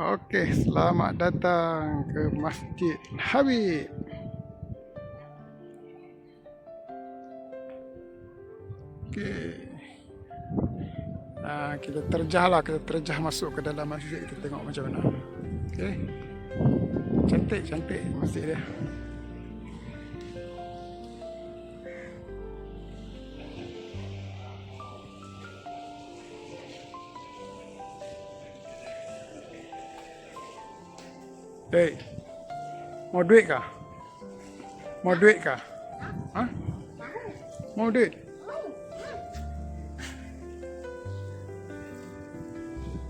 Okey, selamat datang ke Masjid Habib. Okey. Ah, kita terjah lah, kita terjah masuk ke dalam masjid, kita tengok macam mana. Okey. Cantik, cantik masjid dia. Hei, mau duit kah? Mau duit kah? Ha? Mau duit?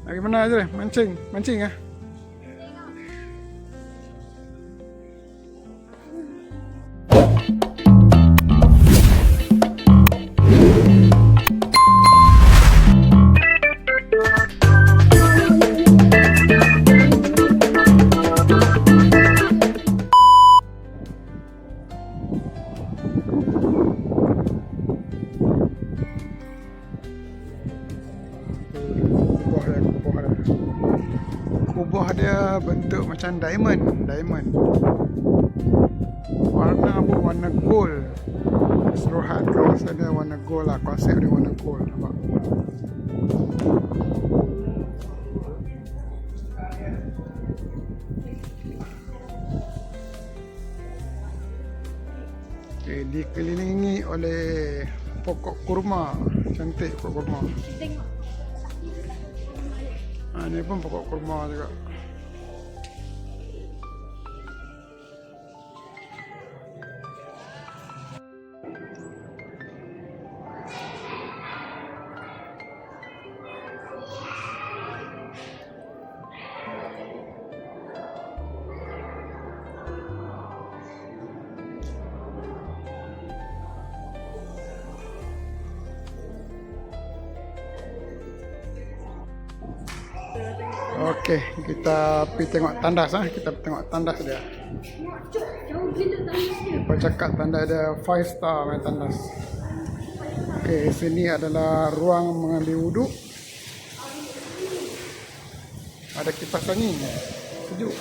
Lagi mana aja Mancing, mancing ah. Kubah Kubah dia bentuk macam diamond, diamond. Warna pun warna gold. Keseluruhan kawasan dia warna gold lah, konsep dia warna gold. Nampak? Okay, dikelilingi oleh pokok kurma. Cantik pokok kurma. Ha, ni pun pokok kurma juga. Okey, kita pergi tengok tandas ah. Kita tengok tandas dia. Apa cakap tandas dia 5 star main tandas. Okey, sini adalah ruang mengambil wuduk. Ada kipas angin. Sejuk.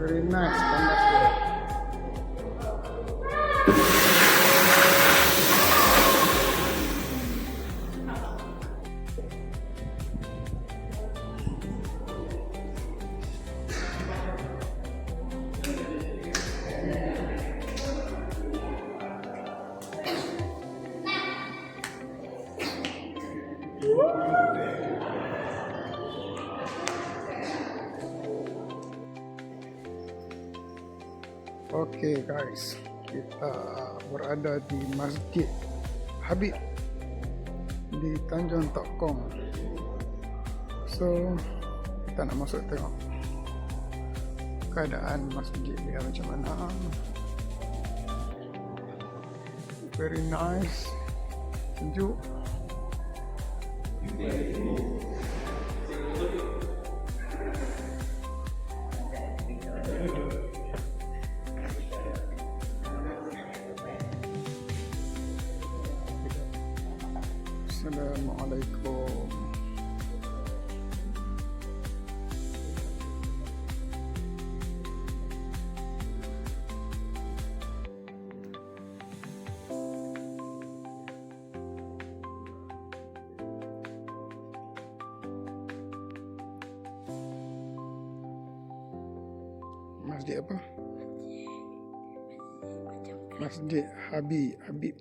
Very nice tandas Okey guys, kita berada di Masjid Habib di Tanjung Tok Kong. So, kita nak masuk tengok keadaan masjid dia macam mana. Very nice, sejuk. Assalamualaikum. Masjid apa? Masjid Habib Habib